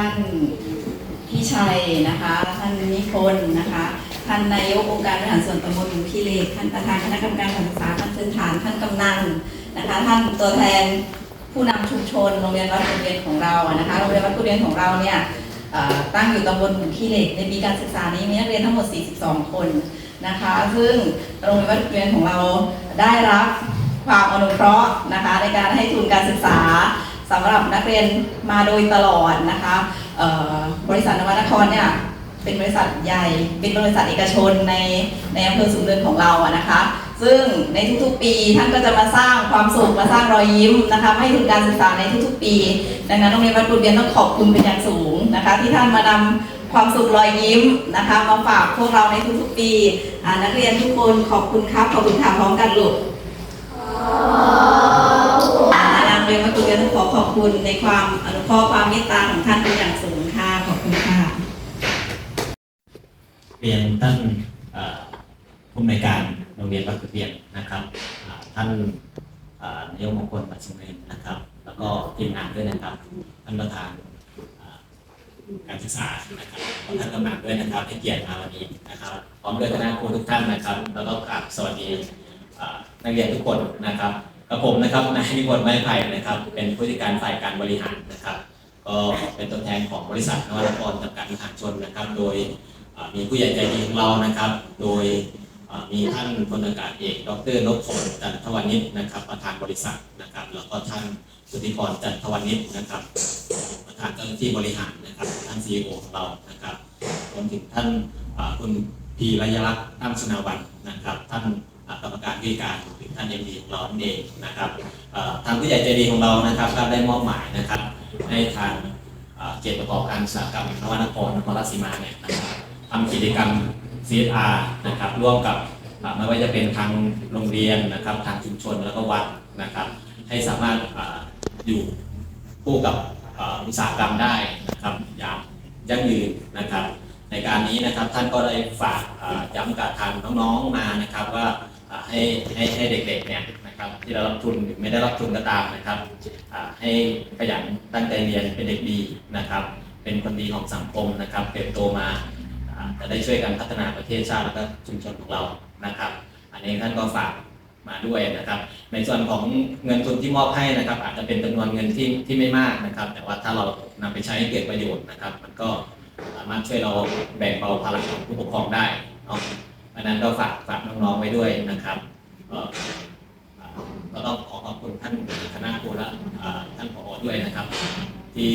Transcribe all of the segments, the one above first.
ท่านพี่ชัยนะคะ ท่านนิพนธ์นะคะ ท่านนายกองค์การบริหารส่วนตำบลหมูขี้เหล็กท่านประธานคณะกรรมการการศึกษาท่านพื้นฐานท่านกำนันนะคะ ท่านตัวแทนผู้นำชุมชนโรงเรียนวัดกุเรียนของเรานะคะโรงเรียนวัดกุเรียนของเราเนี่ยตั้งอยู่ตำบลหมูขี้เหล็กในปีการศึกษานี้มีนักเรียนทั้งหมด 42 คนนะคะ ซึ่งโรงเรียนวัดกุเรียนของเราได้รับความอนุเคราะห์นะคะในการให้ทุนการศึกษา สำหรับนักเรียนมาโดยตลอดนะคะบริษัทนวัตนครเนี่ยเป็นบริษัทใหญ่ เป็นบริษัทเอกชนในในอำเภอสูงเนินของเราอะนะคะ ซึ่งในทุกๆปีท่านก็จะมาสร้างความสุขมาสร้างรอยยิ้มนะคะให้ทุนการศึกษาในทุกๆปี ดังนั้นโรงเรียนวัดบุญเรียนต้องขอบคุณเป็นอย่างสูงนะคะ ที่ท่านมานำความสุขรอยยิ้มนะคะ มาฝากพวกเราในทุกๆปีนักเรียนทุกคนขอบคุณครับขอบคุณค่ะพร้อมกันลูก คุณในความอนุเคราะห์ความเมตตาของท่านเป็นอย่างสูงค่ะขอบคุณค่ะเรียนท่านผู้อำนการโรงเรียนวัดกุเรียนนะครับท่านนายกมงคลปัจจุบันนะครับ แล้วก็ทีมงานด้วยนะครับ ท่านประธานการศึกษานะครับท่านกำนันด้วยนะครับให้เกียรติมาวันนี้นะครับพร้อมด้วยคณะครูทุกท่านนะครับ แล้วก็กราบสวัสดีนักเรียนทุกคนนะครับ กับผมนะครับนายนิพนธ์ไม้ไผ่นะครับ เป็นผู้จัดการฝ่ายการบริหารนะครับ ก็เป็นตัวแทนของบริษัทนวัตกรจำกัดมหาชนนะครับ โดยมีผู้ใหญ่ใจดีของเรานะครับ โดยมีท่านพลอากาศเอก ดรนพพลจันทวานิชนะครับ ประธานบริษัทนะครับ แล้วก็ท่านสุทธิพรจันทวานิชนะครับ ประธานเจ้าหน้าที่บริหารนะครับ ท่านซีอโอของเรานะครับรวมถึงท่านคุณพีรยลักษณ์ตั้งสนาวันนะครับ ท่านกรรมการผู้การ ท่านเอ็มดีของเรานั่นเองนะครับทางผู้ใหญ่ใจดีของเรานะครับก็ได้มอบหมายนะครับให้ทางเขตประกอบการอุตสาหกรรมนวนครนครราชสีมาเนี่ยนะครับทำกิจกรรม CSR นะครับร่วมกับไม่ว่าจะเป็นทางโรงเรียนนะครับทางชุมชนแล้วก็วัดนะครับ ให้สามารถออยู่คู่กับอุตสาหกรรมได้นะครับอย่างยั่งยืนนะครับ ในการนี้นะครับท่านก็ได้ฝากย้ำกับทางน้องๆมานะครับว่า ให้ให้ให้เด็กๆเนี่ยนะครับที่ได้รับทุนหรือไม่ได้รับทุนก็ตามนะครับให้ขยันตั้งใจเรียนเป็นเด็กดีนะครับ เป็นคนดีของสังคมนะครับเติบโตมาจะได้ช่วยกันพัฒนาประเทศชาติและก็ชุมชนของเรานะครับ อันนี้ท่านก็ฝากมาด้วยนะครับ ในส่วนของเงินทุนที่มอบให้นะครับ อาจจะเป็นจำนวนเงินที่ที่ไม่มากนะครับ แต่ว่าถ้าเรานำไปใช้ให้เกิดประโยชน์นะครับ มันก็สามารถช่วยเราแบ่งเบาภาระของผู้ปกครองได้เนาะ อันนั้นก็ฝากฝากน้องๆไว้ด้วยนะครับเอ่ออ่าก็ต้องขอขอบคุณท่านคณะครูและท่านผอด้วยนะครับ ที่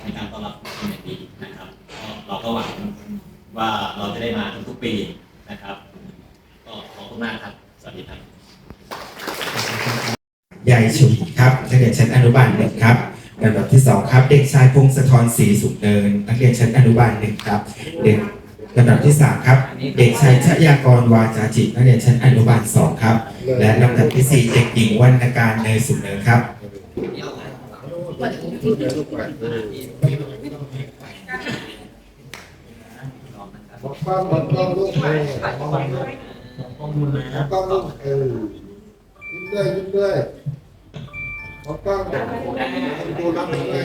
ให้การต้อนรับเป็นอย่างดีนะครับเราก็หวังว่าเราจะได้มาทุกๆปีนะครับก็ขอบคุณมากครับ สวัสดีครับยายฉุยครับนักเรียนชั้นอนุบาลหนึ่งครับลำดับที่สองครับ เด็กชายพงศธรศรีสุขเนินนักเรียนชั้นอนุบาลหนึ่งครับเด็ก ลำดับที่สามครับ เด็กชายชยากรวาจาจิตนักเรียนชั้นอนุบาลสองครับ และลำดับที่สี่เด็กหญิงวรรณการเนยสุขเนินครับบอกกล้องบอกกล้องลูกเออบอกกล้องลูกบอกกล้องลูกเออยิ้มด้วยยิ้มด้วยบอกกล้องดูรับด้วยเอ่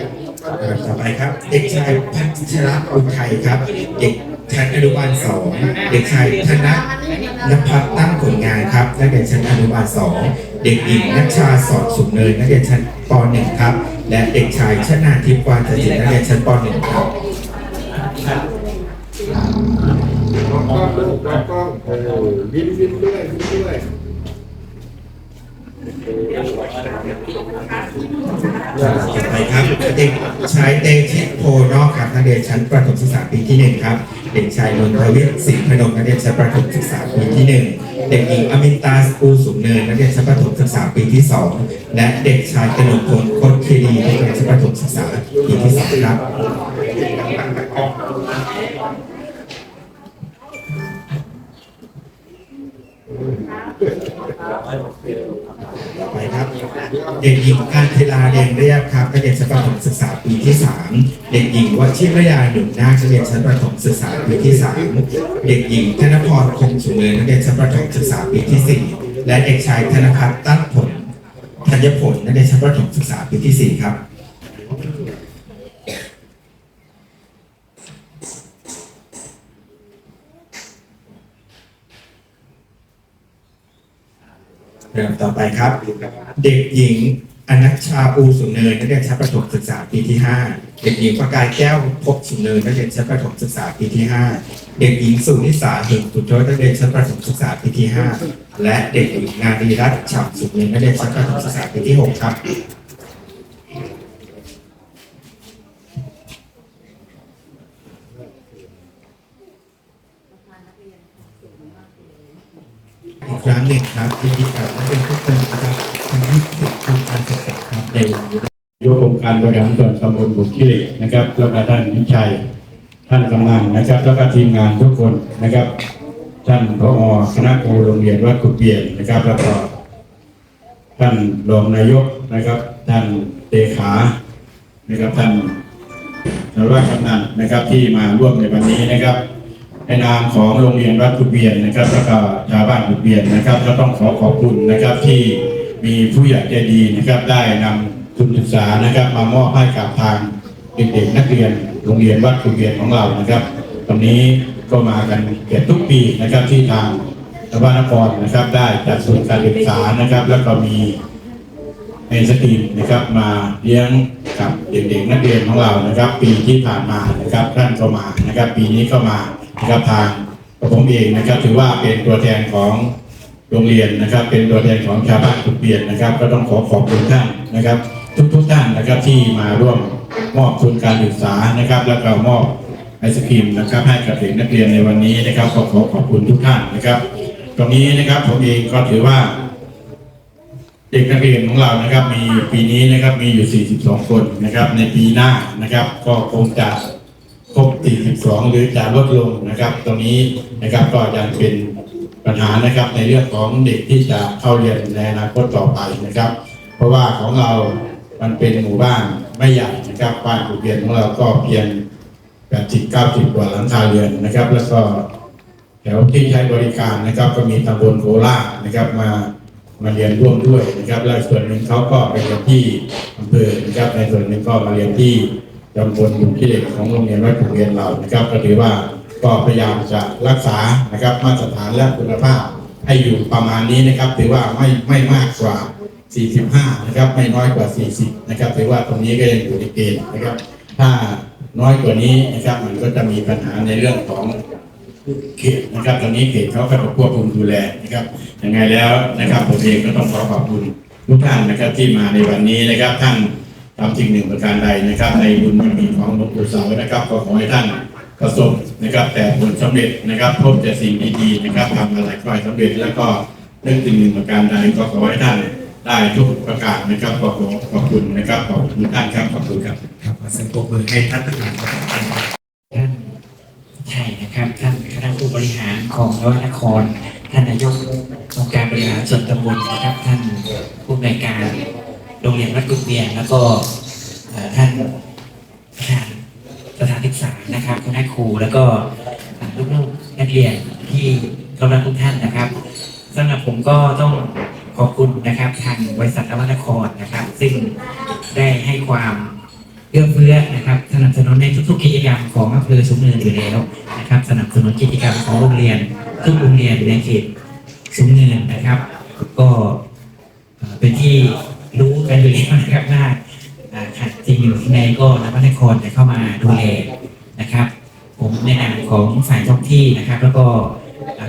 อต่อไปครับ เด็กชายพัชรอุทัยครับ เด็ก ชั้นอนุบาลสองเด็กชายธนนภัสตั้งผลงานครับนักเรียนชั้นอนุบาลสองเด็กหญิงนัชชาสอนสุขเนินนักเรียนชั้นปหนึ่งครับ และเด็กชายชนาทิพย์วานจจิตนักเรียนชั้นปหนึ่งครับกกล้องลูกกล้องเออยิ้มยิ้มด้วยยิ้มด้วย ต่อไปครับ เด็กชายเตชิตโพนอกครับนักเรียนชั้นประถมศึกษาปีที่หนึ่งครับ เด็กชายนนทวิทย์ศรีพนมนักเรียนชั้นประถมศึกษาปีที่หนึ่งเด็กหญิงอมินตาสกูสุงเนินนักเรียนชั้นประถมศึกษาปีที่สองและเด็กชายกนกพลโคตรคีรีนักเรียนชั้นประถมศึกษาปีที่สามครับ เด็กหญิงการเทลาเรียนเรียบครับนักเรียนชั้นประถมศึกษาปีที่สามเด็กหญิงวชิรยาหนุ่มนาคนักเรียนชั้นประถมศึกษาปีที่สามเด็กหญิงธนพรคงสุเมนนักเรียนชั้นประถมศึกษาปีที่สี่และเด็กชายธนพัฒน์ตั้งผลธัญผลนักเรียนชั้นประถมศึกษาปีที่สี่ครับ เริ่มต่อไปครับ เด็กหญิงอนัชชาอูสุนเนินนักเรียนชั้นประถมศึกษาปีที่ 5 เด็กหญิงประกายแก้วพบสุนเนินนักเรียนชั้นประถมศึกษาปีที่ 5 เด็กหญิงสุนิสาหึงสุจโจนักเรียนชั้นประถมศึกษาปีที่ 5 และเด็กหญิงนารีรัตน์ฉ่ำสุนเนินนักเรียนชั้นประถมศึกษาปีที่ 6 ครับ อีกครั้งหนึ่งครับยินดีกับนักเรียนทุกคนนะครับทั้งที่ติดทุนการศึกษาครับในวันนี้ยกองค์การบริหารส่วนตำบลบุกิเหลสนะครับ แล้วก็ท่านนิชัย ท่านกำนันนะครับ แล้วก็ทีมงานทุกคนนะครับ ท่านผอคณะครูโรงเรียนวัดกุเบียนนะครับ แล้วก็ท่านรองนายกนะครับ ท่านเลขานะครับท่านสารวัตรกำนันนะครับที่มาร่วมในวันนี้นะครับ ในนามของโรงเรียนวัดกุฎเบียนนะครับแล้วก็ชาวบ้านกุฎเบียนนะครับก็ต้องขอขอบคุณนะครับที่มีผู้ใหญ่ใจดีนะครับได้นำทุนศึกษานะครับ มามอบให้กับทางเด็กๆนักเรียนโรงเรียนวัดกุฎเบียนของเรานะครับ ตรงนี้ก็มากันเกือบทุกปีนะครับที่ทางชาวบ้านนครนะครับ ได้จัดศูนการศึกษานะครับ แล้วก็มีไอศกรีมนะครับมาเลี้ยงกับเด็กๆนักเรียนของเรานะครับ ปีที่ผ่านมานะครับท่านก็มานะครับ ปีนี้ก็มา นะครับทางผมเองนะครับ ถือว่าเป็นตัวแทนของโรงเรียนนะครับ เป็นตัวแทนของชาวบ้านทุกเรียนนะครับ ก็ต้องขอขอบคุณท่านนะครับ ทุกๆท่านนะครับที่มาร่วมมอบทุนการศึกษานะครับ แล้วก็มอบไอศกรีมนะครับ ให้กับเด็กนักเรียนในวันนี้นะครับก็ขอขอบคุณทุกท่านนะครับ ตรงนี้นะครับผมเองก็ถือว่า เด็กนักเรียนของเรานะครับ มีปีนี้นะครับมีอยู่ 42 คนนะครับ ในปีหน้านะครับ ก็คงจะ 42 หรือจะลดลงนะครับ ตรงนี้นะครับก็ยังเป็นปัญหานะครับในเรื่องของเด็กที่จะเข้าเรียนในอนาคตต่อไปนะครับ เพราะว่าของเรา มันเป็นหมู่บ้านไม่ใหญ่นะครับบ้านผู้เรียนของเราก็เพียง80 90กว่าหลังคาเรือนนะครับ แล้วก็แถวที่ใช้บริการนะครับ ก็มีตำบลโคราชนะครับมามาเรียนร่วมด้วยนะครับ และส่วนหนึ่งเขาก็ไปเรียนที่อำเภอนะครับในส่วนหนึ่งก็มาเรียนที่ ตำบลบุญที่เด็กของโรงเรียนวัดขุนเรียนเรานะครับก็ถือว่าก็พยายามจะรักษานะครับมาตรฐานและคุณภาพให้อยู่ประมาณนี้นะครับ ถือว่าไม่ไม่มากกว่า 45 นะครับ ไม่น้อยกว่า 40 นะครับถือว่าตรงนี้ก็ยังอยู่ในเกณฑ์นะครับ ถ้าน้อยกว่านี้นะครับมันก็จะมีปัญหาในเรื่องของเขตนะครับ ตอนนี้เขตเขาก็จะควบคุมดูแลนะครับยังไงแล้วนะครับผมเองก็ต้องขอขอบคุณทุกท่านนะครับที่มาในวันนี้นะครับท่าน ทำสิ่งหนึ่งประการใดนะครับ ในบุญบารมีของหลวงปู่เสานะครับ ก็ขอให้ท่านประสบนะครับ แต่ผลสำเร็จนะครับ พบแต่สิ่งดีๆนะครับทำอะไรก็ให้สำเร็จแล้วก็เรื่องสิ่งหนึ่งประการใดก็ขอให้ท่านได้ทุกประการนะครับขอขอขอบคุณนะครับขอบคุณท่านครับขอบคุณครับครับขอเสียงปรบมือให้ท่านประธานครับท่านใช่นะครับ ท่านคณะผู้บริหารของนวนคร ท่านนายกองค์การบริหารส่วนตำบลนะครับ ท่านผู้อำนวยการ โรงเรียนวัดกุฎเบียนแล้วก็ท่านประธานสถานศึกษานะครับคณะครูแล้วก็ลูกๆนักเรียนที่กำลังทุกท่านนะครับสำหรับผมก็ต้องขอบคุณนะครับทางบริษัทนวนครนะครับ ซึ่งได้ให้ความเอื้อเฟื้อนะครับสนับสนุนในทุกๆกิจกรรมของอำเภอสูงเนินอยู่แล้วนะครับ สนับสนุนกิจกรรมของโรงเรียนทุกโรงเรียนในเขตสูงเนินนะครับ ก็เป็นที่ รู้กันอยู่แล้วนะครับว่าขัดจริงอยู่ที่ไหนก็นวัตครจะเข้ามาดูแลนะครับ ผมในนามของฝ่ายท้องที่นะครับ แล้วก็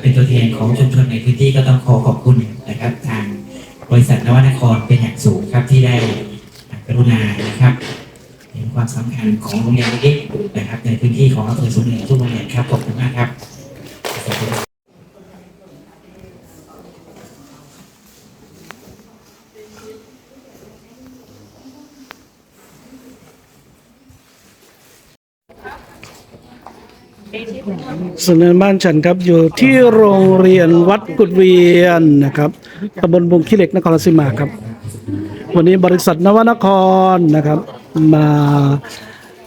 เป็นตัวแทนของชุมชนในพื้นที่ก็ต้องขอขอบคุณนะครับ ทางบริษัทนวัตครเป็นอย่างสูงครับที่ได้กรุณานะครับเห็นความสำคัญของโรงเรียนเล็กนะครับ ในพื้นที่ของอำเภอสูงเนินทุกโรงเรียนครับขอบคุณมากครับขอบคุณ สนในบ้านฉันครับ อยู่ที่โรงเรียนวัดกุฎเวียนนะครับตำบลบงขี้เหล็กนครราชสีมาครับ วันนี้บริษัทนวนครนะครับ มา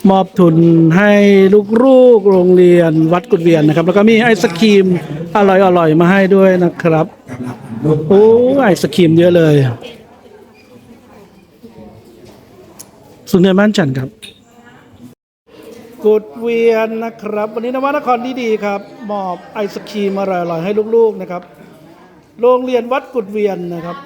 มอบทุนให้ลูกๆโรงเรียนวัดกุฎเวียนนะครับ แล้วก็มีไอศครีมอร่อยๆมาให้ด้วยนะครับโอ้ไอศครีมเยอะเลยส่วนในบ้านฉันครับ กุดเวียนนะครับ วันนี้นวนครดีๆครับ มอบไอศครีมอร่อยๆให้ลูกๆนะครับ โรงเรียนวัดกุดเวียนนะครับ